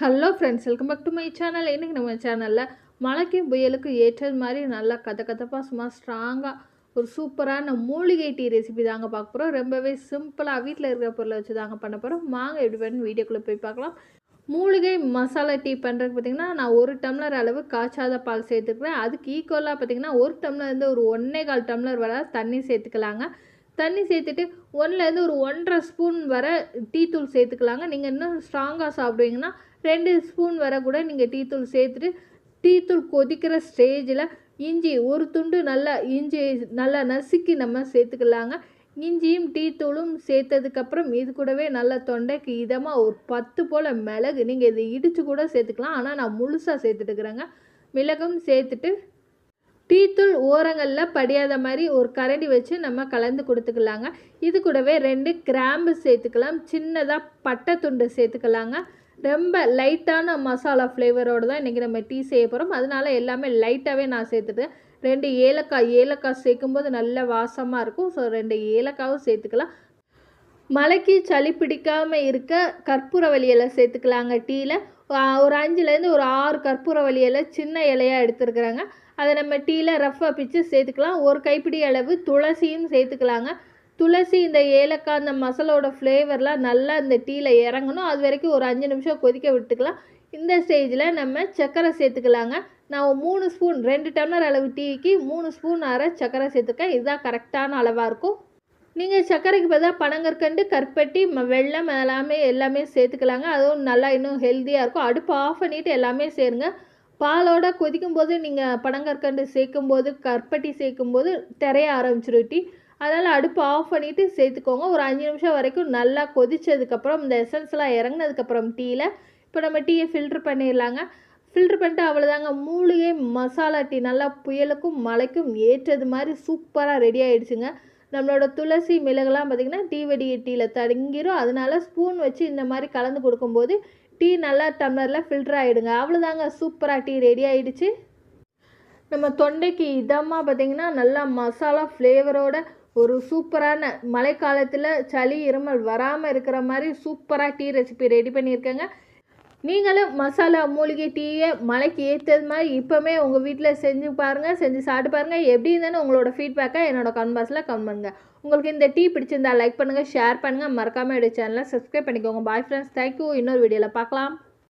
Hello friends welcome back to my channel இன்றைக்கி நம்ம சேனலில் மழைக்கும் புயலுக்கும் ஏற்றது மாதிரி நல்லா கத கதப்பாக சும்மா ஸ்ட்ராங்காக ஒரு சூப்பரான மூலிகை டீ ரெசிபி தாங்க பார்க்க போகிறோம் ரொம்பவே சிம்பிளாக வீட்டில் இருக்கிற பொருளை வச்சு தாங்க பண்ண போகிறோம் வாங்க எப்படி பண்ணி வீடியோக்குள்ளே போய் பார்க்கலாம். மூலிகை மசாலா டீ பண்ணுறதுக்கு பார்த்திங்கன்னா நான் ஒரு டம்ளர் அளவு காய்ச்சாத பால் சேர்த்துக்கிறேன். அதுக்கு ஈக்குவலாக பார்த்திங்கன்னா ஒரு டம்ளர்லேருந்து ஒரு ஒன்றே கால் டம்ளர் வர தண்ணி சேர்த்துக்கலாங்க. தண்ணி சேர்த்துட்டு ஒன்றுலேருந்து ஒரு ஒன்றரை ஸ்பூன் வர டீத்தூள் சேர்த்துக்கலாங்க. நீங்கள் இன்னும் ஸ்ட்ராங்காக சாப்பிடுவீங்கன்னா ரெண்டு ஸ்பூன் வர கூட நீங்கள் டீத்தூள் சேர்த்துட்டு டீத்தூள் கொதிக்கிற ஸ்டேஜில் இஞ்சி ஒரு துண்டு நல்லா இஞ்சி நல்லா நசுக்கி நம்ம சேர்த்துக்கலாங்க. இஞ்சியும் டீத்தூளும் சேர்த்ததுக்கப்புறம் இது கூடவே நல்லா தொண்டைக்கு இதமாக ஒரு பத்து போல் மிளகு. நீங்கள் இதை இடித்து கூட சேர்த்துக்கலாம். ஆனால் நான் முழுசாக சேர்த்துட்டுக்கிறேங்க மிளகும் சேர்த்துட்டு டீத்தூள் ஓரங்களில் படியாத மாதிரி ஒரு கரண்டி வச்சு நம்ம கலந்து கொடுத்துக்கலாங்க. இது கூடவே ரெண்டு கிராம்பு சேர்த்துக்கலாம். சின்னதாக பட்டை துண்டு சேர்த்துக்கலாங்க. ரொம்ப லைட்டான மசாலா ஃப்ளேவரோடு தான் இன்றைக்கி நம்ம டீ செய்ய போகிறோம் அதனால எல்லாமே லைட்டாகவே நான் சேர்த்துட்டேன் ரெண்டு ஏலக்காய் ஏலக்காய் சேர்க்கும்போது நல்ல வாசமாக இருக்கும். ஸோ ரெண்டு ஏலக்காவும் சேர்த்துக்கலாம். மலைக்கு சளி பிடிக்காமல் இருக்க கற்பூரவள்ளி இலை சேர்த்துக்கலாங்க டீயில் ஒரு அஞ்சுலேருந்து ஒரு ஆறு கற்பூரவள்ளி இலை சின்ன இலையாக எடுத்துருக்குறாங்க. அதை நம்ம டீயில் ரஃப்பாக பிச்சு சேர்த்துக்கலாம். ஒரு கைப்பிடி அளவு துளசியும் சேர்த்துக்கலாங்க. துளசி இந்த ஏலக்காய் அந்த மசாலோட ஃப்ளேவர்லாம் நல்லா இந்த டீயில் இறங்கணும். அது வரைக்கும் ஒரு அஞ்சு நிமிஷம் கொதிக்க விட்டுக்கலாம். இந்த ஸ்டேஜில் நம்ம சர்க்கரை சேர்த்துக்கலாங்க. நான் மூணு ஸ்பூன் ரெண்டு டம்ளர் அளவு டீக்கு மூணு ஸ்பூன் அரை சர்க்கரை சேர்த்துக்கேன் இதுதான் கரெக்டான அளவாக இருக்கும். நீங்கள் சர்க்கரைக்கு பதிலாக பனங்கற்கண்டு கற்பட்டி ம வெள்ளம் எல்லாமே எல்லாமே சேர்த்துக்கலாங்க. அதுவும் நல்லா இன்னும் ஹெல்த்தியாக இருக்கும். அடுப்பு ஆஃப் பண்ணிவிட்டு எல்லாமே சேருங்க. பாலோட கொதிக்கும் போது நீங்கள் பனங்கற்கண்டு சேர்க்கும்போது கற்பட்டி சேர்க்கும்போது திரைய ஆரம்பிச்சிடும் டீ. அதனால் அடுப்பு ஆஃப் பண்ணிவிட்டு சேர்த்துக்கோங்க. ஒரு அஞ்சு நிமிஷம் வரைக்கும் நல்லா கொதிச்சதுக்கப்புறம் இந்த எசன்ஸ்லாம் இறங்கினதுக்கப்புறம் டீயில் இப்போ நம்ம டீயை ஃபில்ட்ரு பண்ணிடலாங்க ஃபில்ட்ரு பண்ணிட்டு அவ்வளோதாங்க மூலிகை மசாலா டீ. நல்லா புயலுக்கும் மழைக்கும் ஏற்றது மாதிரி சூப்பராக ரெடி ஆகிடுச்சுங்க நம்மளோட துளசி மிளகுலாம் பார்த்திங்கன்னா டீ வடிகை டீயில் தடங்கிரும். அதனால ஸ்பூன் வச்சு இந்த மாதிரி கலந்து கொடுக்கும்போது டீ நல்லா டம்ளரில் ஃபில்டர் ஆகிடுங்க அவ்வளோதாங்க சூப்பராக டீ ரெடி ஆகிடுச்சு நம்ம தொண்டைக்கு இதமாக பார்த்திங்கன்னா நல்லா மசாலா ஃப்ளேவரோட ஒரு சூப்பரான மழைக்காலத்தில் சளி இருமல் வராமல் இருக்கிற மாதிரி சூப்பராக டீ ரெசிபி ரெடி பண்ணியிருக்கேங்க. நீங்களும் மசாலா மூலிகை டீயை மலைக்கு ஏற்றது மாதிரி இப்போமே உங்கள் வீட்டில் செஞ்சு பாருங்கள் செஞ்சு சாப்பிட்டு பாருங்கள் எப்படி இருந்தாலும் உங்களோட ஃபீட்பேக்கை என்னோட கமெண்ட் பாக்ஸில் கமெண்ட் பண்ணுங்கள் உங்களுக்கு இந்த டீ பிடிச்சிருந்தா லைக் பண்ணுங்கள் ஷேர் பண்ணுங்கள் மறக்காமல் என்னோடய சேனலை சப்ஸ்கிரைப் பண்ணிக்கோங்க. பாய் ஃப்ரெண்ட்ஸ் தேங்க்யூ இன்னொரு வீடியோவில் பார்க்கலாம்.